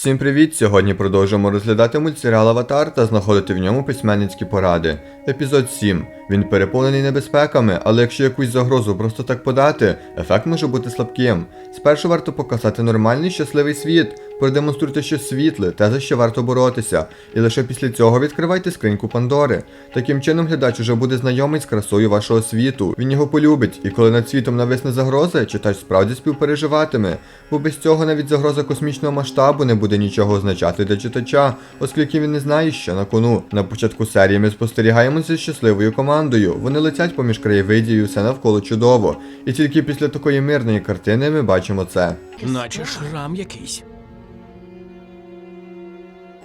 Всім привіт! Сьогодні продовжуємо розглядати мультсеріал Аватар та знаходити в ньому письменницькі поради. Епізод 7. Він переповнений небезпеками, але якщо якусь загрозу просто так подати, ефект може бути слабким. Спершу варто показати нормальний щасливий світ, продемонструйте щось світле, те, за що варто боротися, і лише після цього відкривайте скриньку Пандори. Таким чином глядач уже буде знайомий з красою вашого світу. Він його полюбить, і коли над світом нависне загроза, читач справді співпереживатиме, бо без цього навіть загроза космічного масштабу не буде нічого означати для читача, оскільки він не знає, що на кону. На початку серії ми спостерігаємо зі щасливою командою. Вони летять поміж краєвидів все навколо чудово. І тільки після такої мирної картини ми бачимо це. Наче шрам якийсь.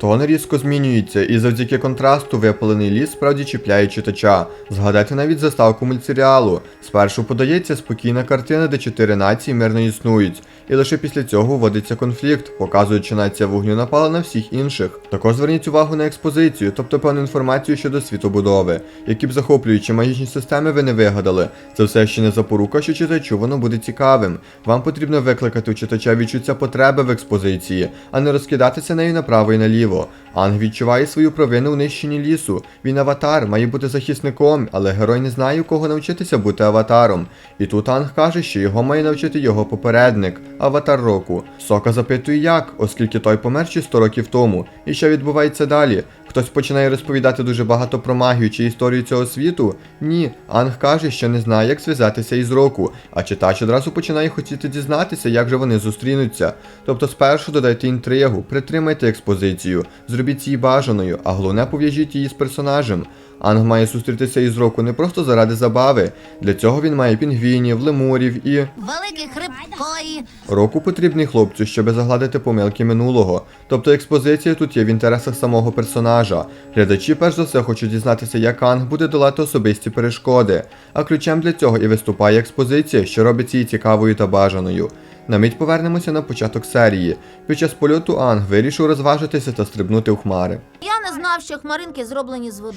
Тон різко змінюється, і завдяки контрасту випалений ліс справді чіпляє читача. Згадайте навіть заставку мультсеріалу. Спершу подається спокійна картина, де чотири нації мирно існують, і лише після цього вводиться конфлікт, показуючи нація вогню напала на всіх інших. Також зверніть увагу на експозицію, тобто певну інформацію щодо світобудови, які б захоплюючі магічні системи ви не вигадали. Це все ще не запорука, що читачу воно буде цікавим. Вам потрібно викликати у читача відчуття потреби в експозиції, а не розкидатися нею направо і наліво. Анг відчуває свою провину у нищенні лісу. Він аватар, має бути захисником, але герой не знає, у кого навчитися бути аватаром. І тут Анг каже, що його має навчити його попередник, аватар року. Сока запитує як, оскільки той помер ще 100 років тому. І що відбувається далі? Хтось починає розповідати дуже багато про магію чи історію цього світу? Ні, Анг каже, що не знає, як зв'язатися із року, а читач одразу починає хотіти дізнатися, як же вони зустрінуться. Тобто спершу додайте інтригу, притримайте експозицію, зробіть її бажаною, а головне пов'яжіть її з персонажем. Анг має зустрітися із року не просто заради забави. Для цього він має пінгвінів, лемурів і. Великий хрипкої. Року потрібний хлопцю, щоб загладити помилки минулого. Тобто експозиція тут є в інтересах самого персонажа. Глядачі перш за все хочуть дізнатися, як Анг буде долати особисті перешкоди. А ключем для цього і виступає експозиція, що робить її цікавою та бажаною. На мить повернемося на початок серії. Під час польоту Анг вирішив розважитися та стрибнути у хмари. Я не знав, що хмаринки зроблені з води.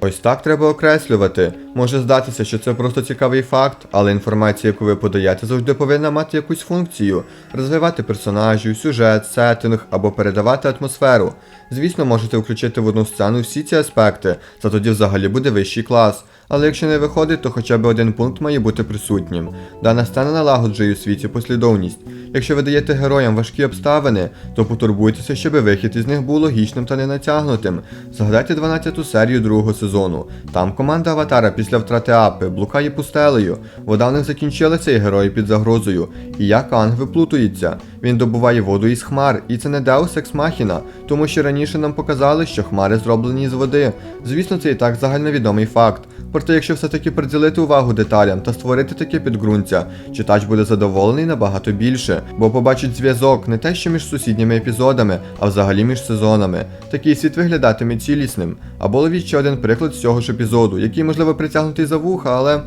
Ось так треба окреслювати. Може здатися, що це просто цікавий факт, але інформація, яку ви подаєте, завжди повинна мати якусь функцію, розвивати персонажів, сюжет, сеттинг або передавати атмосферу. Звісно, можете включити в одну сцену всі ці аспекти, це тоді взагалі буде вищий клас. Але якщо не виходить, то хоча б один пункт має бути присутнім. Дана сцена налагоджує у світі послідовність. Якщо ви даєте героям важкі обставини, то потурбуйтеся, щоб вихід із них був логічним та не натягнутим. Згадайте 12-ту серію другого сезону. Там команда Аватара після втрати Апи блукає пустелею. Вода в них закінчилася і герої під загрозою. І як Анг виплутується. Він добуває воду із хмар, і це не Deus Ex Machina, тому що раніше нам показали, що хмари зроблені з води. Звісно, це і так загальновідомий факт. Проте, якщо все-таки приділити увагу деталям та створити таке підґрунтя, читач буде задоволений набагато більше, бо побачить зв'язок не те, що між сусідніми епізодами, а взагалі між сезонами. Такий світ виглядатиме цілісним. Або ловіть ще один приклад з цього ж епізоду, який можливо притягнутий за вуха, але.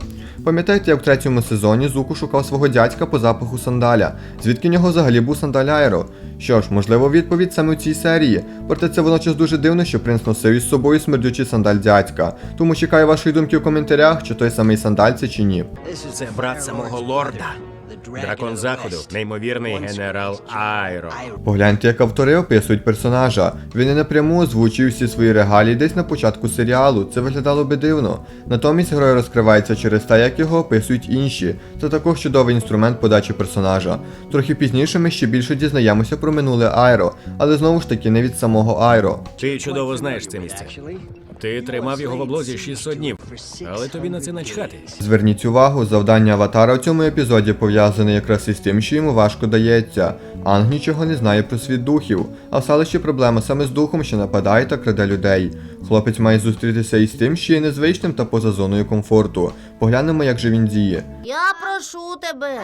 Пам'ятаєте, як в третьому сезоні Зуку шукав свого дядька по запаху сандаля, звідки в нього взагалі був сандаль Айро? Що ж, можливо, відповідь саме у цій серії. Проте це водночас дуже дивно, що принц носив із собою смердючий сандаль дядька. Тому чекаю вашої думки у коментарях, чи той самий сандаль це чи ні. Це брат самого лорда. Дракон заходу, неймовірний генерал Айро. Погляньте, як автори описують персонажа. Він не напряму озвучив всі свої регалії десь на початку серіалу. Це виглядало би дивно. Натомість герой розкривається через те, як його описують інші. Це також чудовий інструмент подачі персонажа. Трохи пізніше ми ще більше дізнаємося про минуле Айро, але знову ж таки не від самого Айро. Ти чудово знаєш це місце. Ти тримав його в облозі 600 днів, але тобі на це начхати. Зверніть увагу, завдання аватара у цьому епізоді пов'язане якраз із тим, що йому важко дається. Анг нічого не знає про світ духів, а в селищі проблема саме з духом, що нападає та краде людей. Хлопець має зустрітися із тим, що є незвичним та поза зоною комфорту. Поглянемо, як же він діє. Я прошу тебе.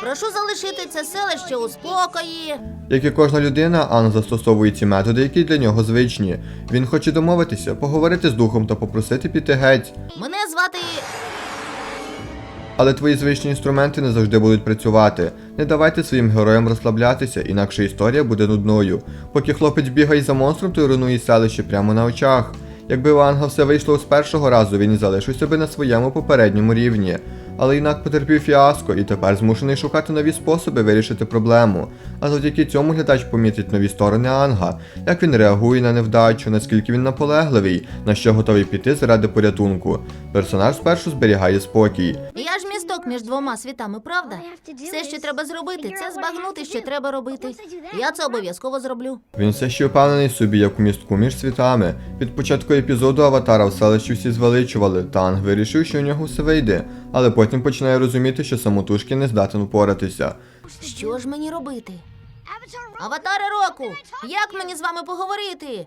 Прошу залишити це селище у спокої. Як і кожна людина, Ан застосовує ці методи, які для нього звичні. Він хоче домовитися, поговорити з духом та попросити піти геть. Мене звати. Але твої звичні інструменти не завжди будуть працювати. Не давайте своїм героям розслаблятися, інакше історія буде нудною. Поки хлопець бігає за монстром, то руйнує селище прямо на очах. Якби у Анга все вийшло з першого разу, він і залишився би на своєму попередньому рівні. Але інак потерпів фіаско і тепер змушений шукати нові способи вирішити проблему. А завдяки цьому глядач помітить нові сторони Анга, як він реагує на невдачу, наскільки він наполегливий, на що готовий піти заради порятунку. Персонаж спершу зберігає спокій. Я ж місток між двома світами, правда? Все, що треба зробити, це збагнути, що треба робити. Я це обов'язково зроблю. Він все ще впевнений собі, як у містку між світами. Від початку епізоду Аватара в селищі всі звеличували, та Анг вирішив, що у нього все вийде, але потім починає розуміти, що самотужки не здатен впоратися. Що ж мені робити? Аватари року! Як мені з вами поговорити?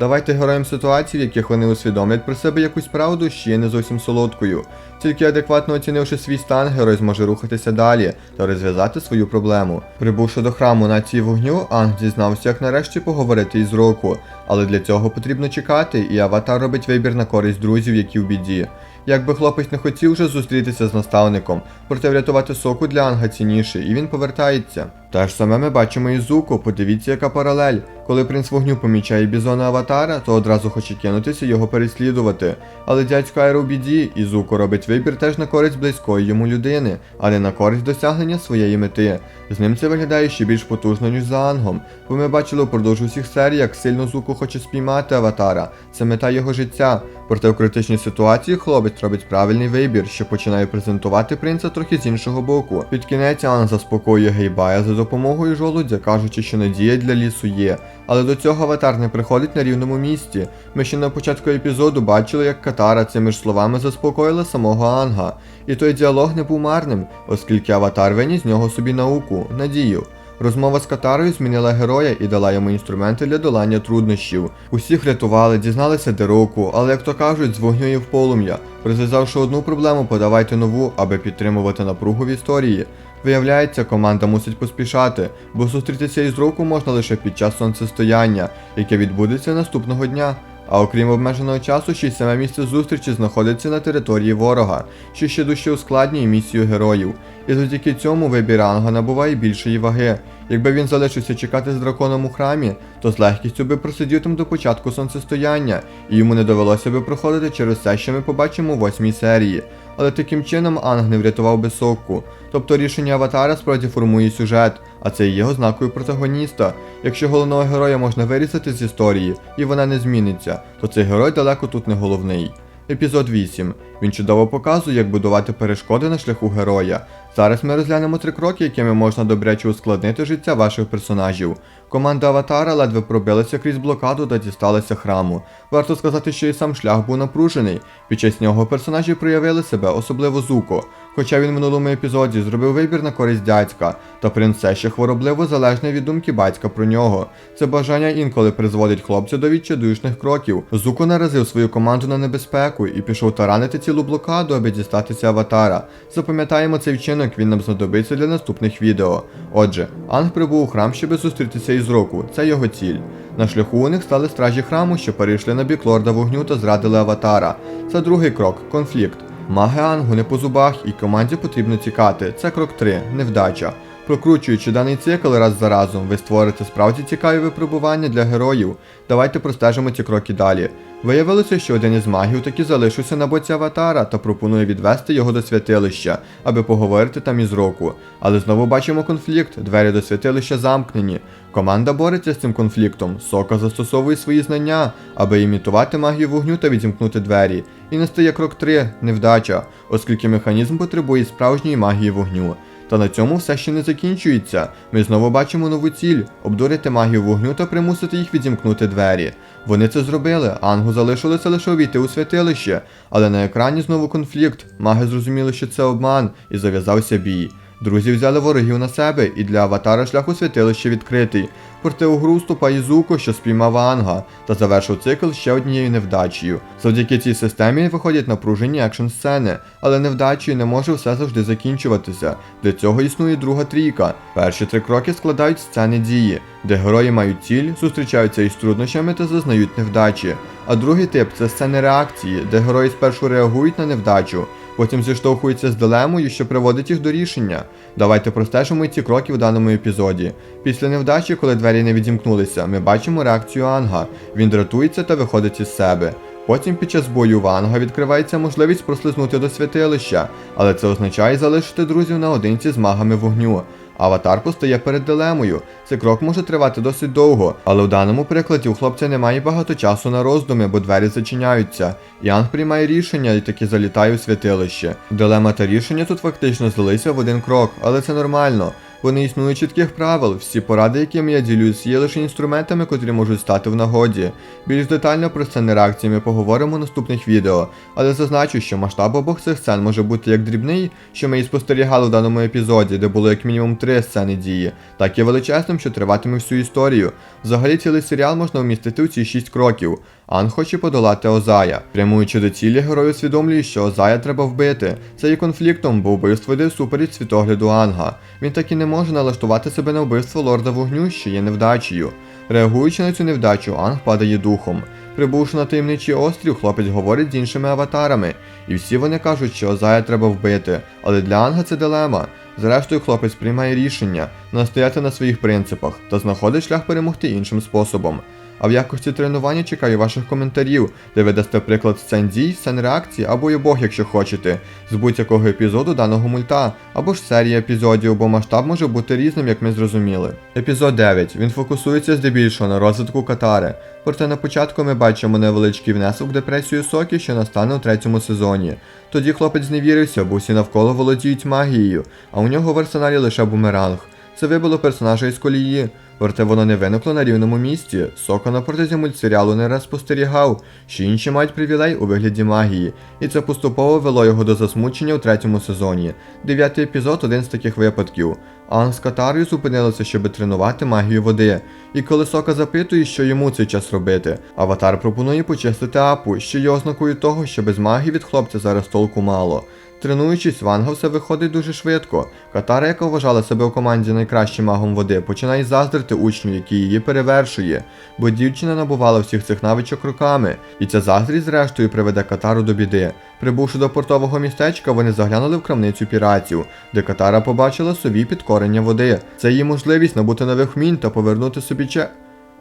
Давайте героям ситуацій, в яких вони усвідомлять про себе якусь правду, ще не зовсім солодкою. Тільки адекватно оцінивши свій стан, герой зможе рухатися далі та розв'язати свою проблему. Прибувши до храму нації вогню, Анг дізнався, як нарешті поговорити із року, але для цього потрібно чекати, і аватар робить вибір на користь друзів, які в біді. Якби хлопець не хотів вже зустрітися з наставником, проте врятувати соку для Анга цінніше, і він повертається. Те ж саме ми бачимо і Зуко, подивіться, яка паралель. Коли принц вогню помічає бізона аватара, то одразу хоче кинутися його переслідувати. Але дядько Айро в біді, і Зуко робить вибір теж на користь близької йому людини, а не на користь досягнення своєї мети. З ним це виглядає ще більш потужно, ніж за Ангом, бо ми бачили впродовж усіх серій, як сильно Зуко хоче спіймати аватара. Це мета його життя. Проте в критичній ситуації хлопець робить правильний вибір, що починає презентувати принца трохи з іншого боку. Під кінець Анг заспокоює Гейбая за допомогою жолудя, кажучи, що надія для лісу є. Але до цього аватар не приходить на рівному місці. Ми ще на початку епізоду бачили, як Катара цими ж словами заспокоїла самого Анга. І той діалог не був марним, оскільки аватар виніс з нього собі науку, надію. Розмова з Катарою змінила героя і дала йому інструменти для долання труднощів. Усіх врятували, дізналися де року, але як то кажуть, з вогню і в полум'я. Розв'язавши одну проблему, подавайте нову, аби підтримувати напругу в історії. Виявляється, команда мусить поспішати, бо зустрітися із року можна лише під час сонцестояння, яке відбудеться наступного дня. А окрім обмеженого часу, ще й саме місце зустрічі знаходиться на території ворога, що ще дужче ускладнює місію героїв. І завдяки цьому вибір Анга набуває більшої ваги. Якби він залишився чекати з драконом у храмі, то з легкістю би просидів там до початку сонцестояння, і йому не довелося би проходити через все, що ми побачимо у восьмій серії. Але таким чином Анг не врятував би Сокку. Тобто рішення аватара справді формує сюжет, а це є ознакою протагоніста. Якщо головного героя можна вирізати з історії, і вона не зміниться, то цей герой далеко тут не головний. Епізод 8. Він чудово показує, як будувати перешкоди на шляху героя. Зараз ми розглянемо три кроки, якими можна добряче ускладнити життя ваших персонажів. Команда Аватара ледве пробилася крізь блокаду та дісталася храму. Варто сказати, що і сам шлях був напружений. Під час нього персонажі проявили себе, особливо Зуко. Хоча він в минулому епізоді зробив вибір на користь дядька, та принц ще хворобливо залежний від думки батька про нього. Це бажання інколи призводить хлопця до відчайдушних кроків. Зуко наразив свою команду на небезпеку і пішов таранити цілу блокаду, аби дістатися аватара. Запам'ятаємо цей вчинок, він нам знадобиться для наступних відео. Отже, Анг прибув у храм, щоб зустрітися із року. Це його ціль. На шляху у них стали стражі храму, що перейшли на бік лорда вогню та зрадили аватара. Це другий крок конфлікт. Маги Ангу не по зубах, і команді потрібно тікати. Це крок 3 невдача. Прокручуючи даний цикл раз за разом, ви створите справді цікаві випробування для героїв. Давайте простежимо ці кроки далі. Виявилося, що один із магів таки залишився на боці аватара та пропонує відвести його до святилища, аби поговорити там із року. Але знову бачимо конфлікт, двері до святилища замкнені. Команда бореться з цим конфліктом. Сока застосовує свої знання, аби імітувати магію вогню та відімкнути двері. І настає крок 3 невдача, оскільки механізм потребує справжньої магії вогню. Та на цьому все ще не закінчується. Ми знову бачимо нову ціль обдурити магію вогню та примусити їх відімкнути двері. Вони це зробили, Ангу залишилося лише увійти у святилище, але на екрані знову конфлікт. Маги зрозуміли, що це обман, і зав'язався бій. Друзі взяли ворогів на себе, і для аватара шлях у святилище відкритий. Проте у гру вступає Зуко, що спіймав Анга, та завершив цикл ще однією невдачею. Завдяки цій системі виходять напружені екшн сцени, але невдачею не може все завжди закінчуватися. Для цього існує друга трійка. Перші три кроки складають сцени дії, де герої мають ціль, зустрічаються із труднощами та зазнають невдачі. А другий тип це сцени реакції, де герої спершу реагують на невдачу, потім зіштовхуються з дилемою, що приводить їх до рішення. Давайте простежимо ці кроки в даному епізоді. Після невдачі, коли двері не відімкнулися, ми бачимо реакцію Анга. Він дратується та виходить із себе. Потім під час бою Ванга відкривається можливість прослизнути до святилища, але це означає залишити друзів наодинці з магами вогню. Аватар постає перед дилемою. Цей крок може тривати досить довго, але у даному прикладі у хлопця немає багато часу на роздуми, бо двері зачиняються. Янг приймає рішення і таки залітає у святилище. Дилема та рішення тут фактично злилися в один крок, але це нормально. Бо не існує чітких правил, всі поради, якими я ділюсь, є лише інструментами, котрі можуть стати в нагоді. Більш детально про сцени реакції ми поговоримо в наступних відео, але зазначу, що масштаб обох цих сцен може бути як дрібний, що ми і спостерігали в даному епізоді, де було як мінімум три сцени дії, так і величезним, що триватиме всю історію. Взагалі цілий серіал можна вмістити у ці шість кроків. Ан хоче подолати Озая. Прямуючи до цілі, герой усвідомлює, що Озая треба вбити. Це є конфліктом, бо вбивство йде всупереч світогляду Анга. Він так і не може налаштувати себе на вбивство лорда вогню, що є невдачею. Реагуючи на цю невдачу, Анг падає духом. Прибувши на таємничий острів, хлопець говорить з іншими аватарами, і всі вони кажуть, що Озая треба вбити, але для Анга це дилема. Зрештою, хлопець приймає рішення настояти на своїх принципах та знаходить шлях перемогти іншим способом. А в якості тренування чекаю ваших коментарів, де ви дасте приклад сцен дій, сцен реакції або обох, якщо хочете, з будь-якого епізоду даного мульта, або ж серії епізодів, бо масштаб може бути різним, як ми зрозуміли. Епізод 9. Він фокусується здебільшого на розвитку Катари. Проте на початку ми бачимо невеличкий внесок депресію Сокі, що настане у третьому сезоні. Тоді хлопець зневірився, бо всі навколо володіють магією, а у нього в арсеналі лише бумеранг. Це вибило персонажа із колії. Проте воно не виникло на рівному місці. Соко на протязі мультсеріалу не раз спостерігав, що інші мають привілей у вигляді магії, і це поступово вело його до засмучення у третьому сезоні. Дев'ятий епізод один з таких випадків. Анг з Катарою зупинилися, щоб тренувати магію води. І коли Сока запитує, що йому цей час робити, аватар пропонує почистити апу, що є ознакою того, що без магії від хлопця зараз толку мало. Тренуючись, Ванга все виходить дуже швидко. Катара, яка вважала себе у команді найкращим магом води, починає заздрити учню, який її перевершує, бо дівчина набувала всіх цих навичок руками, і ця заздрість зрештою приведе Катару до біди. Прибувши до портового містечка, вони заглянули в крамницю піратів, де Катара побачила собі підкорення води. Це її можливість набути нових вмінь та повернути собі че.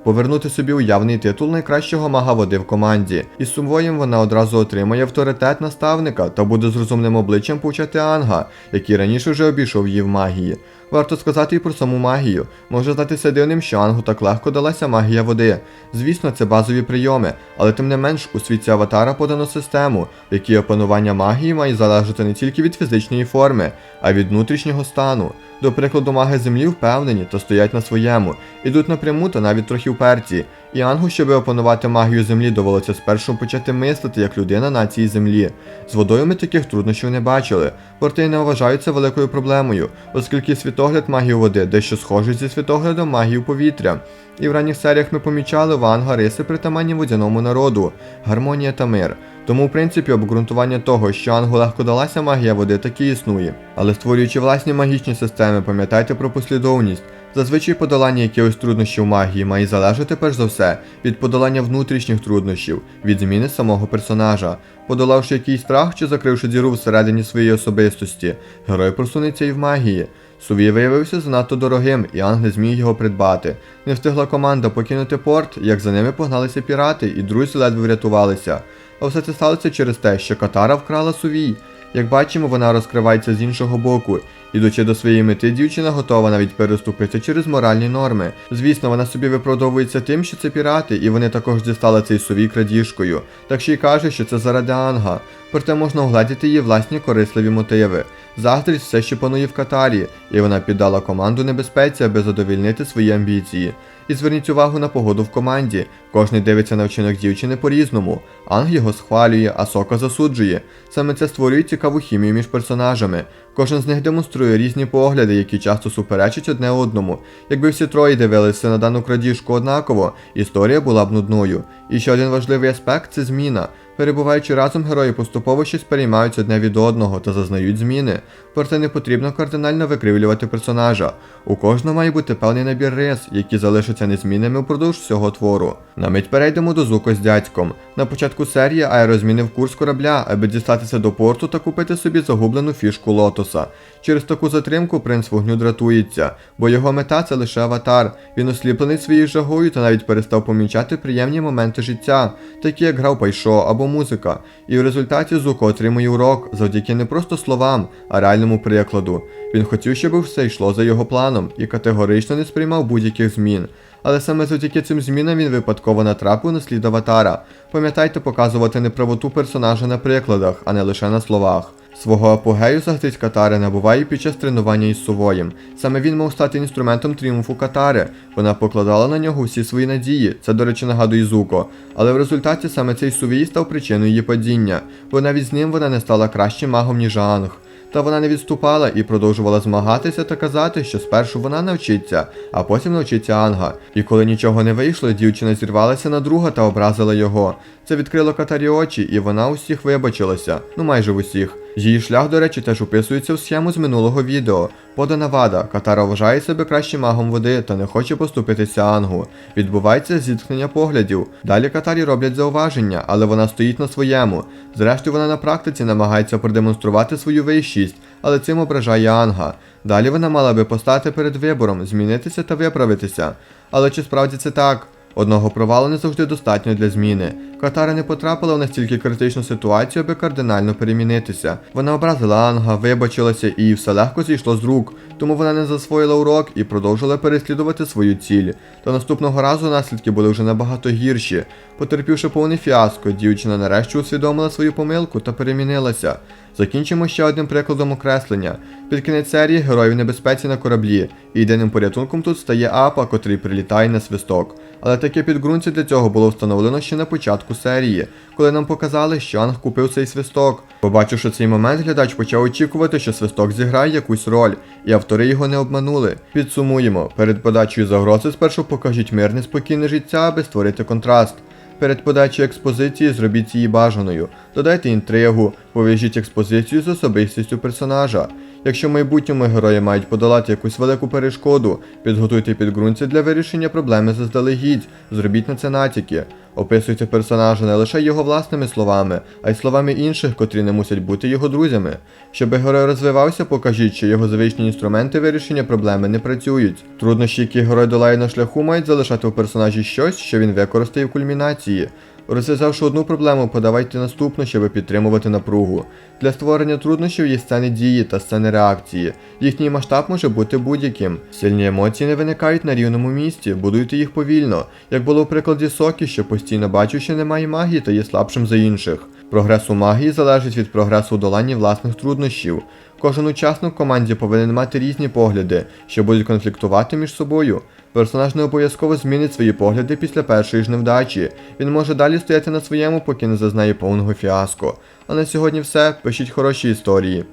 Повернути собі уявний титул найкращого мага води в команді. Із сумвоєм вона одразу отримає авторитет наставника та буде з розумним обличчям повчати Анга, який раніше вже обійшов її в магії. Варто сказати і про саму магію. Може здатися дивним, що Ангу так легко далася магія води. Звісно, це базові прийоми, але тим не менш у світі аватара подано систему, в якій опанування магії має залежати не тільки від фізичної форми, а від внутрішнього стану. До прикладу, маги землі впевнені та стоять на своєму, ідуть напряму та навіть трохи вперті. І Ангу, щоб опанувати магію землі, довелося спершу почати мислити як людина нації землі. З водою ми таких труднощів не бачили, проте й не вважаються великою проблемою, оскільки світогляд магії води дещо схожий зі світоглядом магії повітря. І в ранніх серіях ми помічали в Анга риси притаманні водяному народу, гармонія та мир. Тому, в принципі, обґрунтування того, що Ангу легко далася магія води, таки існує. Але створюючи власні магічні системи, пам'ятайте про послідовність. Зазвичай подолання якихось труднощів магії має залежати перш за все від подолання внутрішніх труднощів, від зміни самого персонажа. Подолавши якийсь страх чи закривши діру всередині своєї особистості, герой просунеться і в магії. Сувій виявився занадто дорогим, і Анг не зміг його придбати. Не встигла команда покинути порт, як за ними погналися пірати, і друзі ледве врятувалися. А все це сталося через те, що Катара вкрала сувій. Як бачимо, вона розкривається з іншого боку. Ідучи до своєї мети, дівчина готова навіть переступити через моральні норми. Звісно, вона собі виправдовується тим, що це пірати, і вони також дістали цей сувій крадіжкою. Так ще й каже, що це заради Анга. Проте можна огледіти її власні корисливі мотиви. Заздрість все ще панує в Катарі, і вона піддала команду небезпеці, аби задовільнити свої амбіції. І зверніть увагу на погоду в команді. Кожний дивиться на вчинок дівчини по-різному. Анг його схвалює, а Сока засуджує. Саме це створює цікаву хімію між персонажами. Кожен з них демонструє різні погляди, які часто суперечать одне одному. Якби всі троє дивилися на дану крадіжку однаково, історія була б нудною. І ще один важливий аспект це зміна. Перебуваючи разом, герої поступово щось переймаються одне від одного та зазнають зміни. Проте не потрібно кардинально викривлювати персонажа. У кожного має бути певний набір рис, які залишаться незмінними впродовж всього твору. На мить перейдемо до звуку з дядьком. На початку серії Айро змінив курс корабля, аби дістатися до порту та купити собі загублену фішку лотоса. Через таку затримку принц вогню дратується, бо його мета це лише аватар. Він осліплений своєю жагою та навіть перестав помічати приємні моменти життя, такі як гра в пайшо або музика. І в результаті Зуко отримує урок завдяки не просто словам, а реальному прикладу. Він хотів, щоб все йшло за його планом і категорично не сприймав будь-яких змін. Але саме завдяки цим змінам він випадково натрапив на слід аватара. Пам'ятайте показувати неправоту персонажа на прикладах, а не лише на словах. Свого апогею загрізь Катари набуває під час тренування із Сувоєм. Саме він мав стати інструментом тріумфу Катари. Вона покладала на нього всі свої надії. Це, до речі, нагадує Зуко. Але в результаті саме цей Сувій став причиною її падіння, бо навіть з ним вона не стала кращим магом, ніж Анг. Та вона не відступала і продовжувала змагатися та казати, що спершу вона навчиться, а потім навчиться Анга. І коли нічого не вийшло, дівчина зірвалася на друга та образила його. Це відкрило Катарі очі, і вона усіх вибачилася, ну майже в усіх. Її шлях, до речі, теж описується в схему з минулого відео. Подана вада. Катара вважає себе кращим магом води та не хоче поступитися Ангу. Відбувається зіткнення поглядів. Далі Катарі роблять зауваження, але вона стоїть на своєму. Зрештою, вона на практиці намагається продемонструвати свою вищість, але цим ображає Анга. Далі вона мала би постати перед вибором, змінитися та виправитися. Але чи справді це так? Одного провалу не завжди достатньо для зміни. Катара не потрапила в настільки критичну ситуацію, аби кардинально перемінитися. Вона образила Анга, вибачилася і все легко зійшло з рук, тому вона не засвоїла урок і продовжила переслідувати свою ціль. Та наступного разу наслідки були вже набагато гірші. Потерпівши повне фіаско, дівчина нарешті усвідомила свою помилку та перемінилася. Закінчимо ще одним прикладом окреслення. Під кінець серії герой в небезпеці на кораблі, і єдиним порятунком тут стає Апа, котрий прилітає на свисток. Але таке підґрунтя для цього було встановлено ще на початку серії, коли нам показали, що Анг купив цей свисток. Побачивши цей момент, глядач почав очікувати, що свисток зіграє якусь роль, і автори його не обманули. Підсумуємо, перед подачею загрози спершу покажіть мирне спокійне життя, аби створити контраст. Перед подачею експозиції зробіть її бажаною, додайте інтригу, пов'яжіть експозицію з особистістю персонажа. Якщо в майбутньому герої мають подолати якусь велику перешкоду, підготуйте підґрунтя для вирішення проблеми заздалегідь, зробіть на це натяки. Описуйте персонажа не лише його власними словами, а й словами інших, котрі не мусять бути його друзями. Щоб герой розвивався, покажіть, що його звичні інструменти вирішення проблеми не працюють. Труднощі, які герой долає на шляху, мають залишати у персонажі щось, що він використає в кульмінації. Розв'язавши одну проблему, подавайте наступну, щоб підтримувати напругу. Для створення труднощів є сцени дії та сцени реакції. Їхній масштаб може бути будь-яким. Сильні емоції не виникають на рівному місці, будуйте їх повільно, як було в прикладі Сокі, що постійно бачив, що немає магії та є слабшим за інших. Прогрес у магії залежить від прогресу у доланні власних труднощів. Кожен учасник в команді повинен мати різні погляди, що будуть конфліктувати між собою. Персонаж не обов'язково змінить свої погляди після першої ж невдачі. Він може далі стояти на своєму, поки не зазнає повного фіаско. А на сьогодні все. Пишіть хороші історії.